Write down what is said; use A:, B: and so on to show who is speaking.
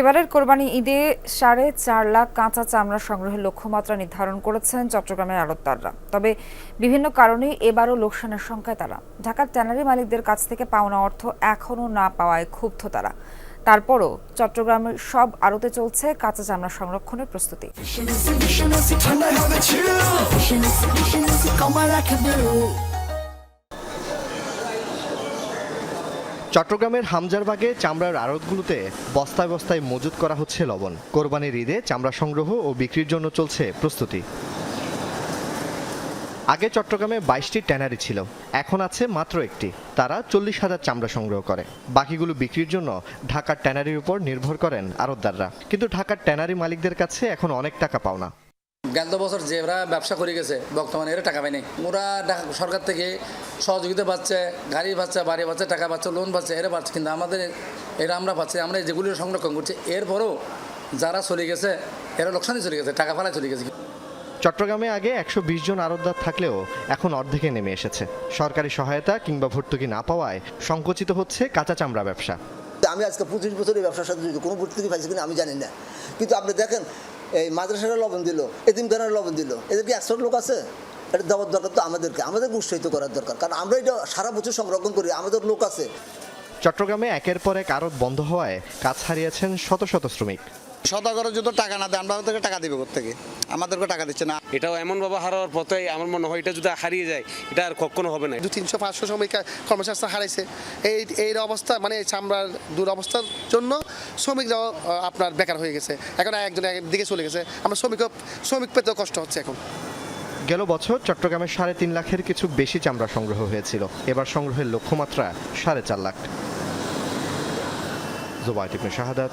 A: এবারের কোরবানি ঈদে সাড়ে চার লাখ কাঁচা চামড়া সংগ্রহের লক্ষ্যমাত্রা নির্ধারণ করেছেন চট্টগ্রামের আড়তদাররা। তবে বিভিন্ন কারণে এবারও লোকসানের সংখ্যায় তারা। ঢাকার ট্যানারি মালিকদের কাছ থেকে পাওনা অর্থ এখনও না পাওয়ায় ক্ষুব্ধ তারা। তারপরও চট্টগ্রামের সব আড়তে চলছে কাঁচা চামড়া সংরক্ষণের প্রস্তুতি।
B: চট্টগ্রামের হামজারবাগে চামড়ার আড়তগুলোতে বস্তায় বস্তায় মজুত করা হচ্ছে লবণ। কোরবানির ঈদে চামড়া সংগ্রহ ও বিক্রির জন্য চলছে প্রস্তুতি। আগে চট্টগ্রামে বাইশটি ট্যানারি ছিল, এখন আছে মাত্র একটি। তারা চল্লিশ হাজার চামড়া সংগ্রহ করে। বাকিগুলো বিক্রির জন্য ঢাকার ট্যানারির উপর নির্ভর করেন আড়তদাররা। কিন্তু ঢাকার ট্যানারি মালিকদের কাছে এখন অনেক টাকা পাওনা।
C: গেল বছর যে ওরা ব্যবসা করে গেছে বর্তমানে এরা টাকা পায়নি ওরা সরকার থেকে সহযোগিতা পাচ্ছে গাড়ি পাচ্ছে বাড়ি পাচ্ছে টাকা পাচ্ছে লোন পাচ্ছে এরা পাচ্ছে কিন্তু আমাদের এরা আমরা পাচ্ছি আমরা যেগুলি সংরক্ষণ করছি এরপরও যারা চলে গেছে এরা লোকসানই চলে গেছে টাকা ফালায় চলে গেছে।
B: চট্টগ্রামে আগে একশো বিশ জন আড়তদার থাকলেও এখন অর্ধেকে নেমে এসেছে। সরকারি সহায়তা কিংবা ভর্তুকি না পাওয়ায় সংকুচিত হচ্ছে কাঁচা চামড়া ব্যবসা।
D: আমি আজকে পঁচিশ বছর এই ব্যবসার সাথে জড়িত কোনো ভর্তুকি পাইছি কিনা আমি জানি না। কিন্তু আপনি দেখেন এই মাদ্রাসারা লবণ দিল এতিমখানার লবণ দিল। এদের কি একশো লোক আছে? এটা দেওয়ার দরকার তো আমাদেরকে। আমাদেরকে উৎসাহিত করার দরকার। কারণ আমরা এটা সারা বছর সংরক্ষণ করি, আমাদের লোক আছে।
B: চট্টগ্রামে একের পর এক আরত বন্ধ হওয়ায় কাজ হারিয়েছেন শত শত শ্রমিক।
E: যদি টাকা না দেয় আমরা ওদেরকে টাকা দিবে থেকে আমাদেরকে টাকা দিচ্ছে না।
F: এটাও এমনভাবে হারানোর পথে আমার মনে হয় এটা যদি হারিয়ে যায় এটা আর কখনো হবে না।
G: দু তিনশো পাঁচশো শ্রমিক কর্মসংস্থান হারাইছে। এই এই অবস্থা মানে এই চামড়ার দুরবস্থার জন্য শ্রমিকরাও আপনার বেকার হয়ে গেছে। এখন একজন একদিকে চলে গেছে। আমরা শ্রমিক শ্রমিক পেতেও কষ্ট হচ্ছে এখন।
B: গেল বছর চট্টগ্রামে সাড়ে তিন লাখের কিছু বেশি চামড়া সংগ্রহ হয়েছিল। এবার সংগ্রহের লক্ষ্যমাত্রা সাড়ে চার লাখ। জোবায়ত ইবনে শাহাদাত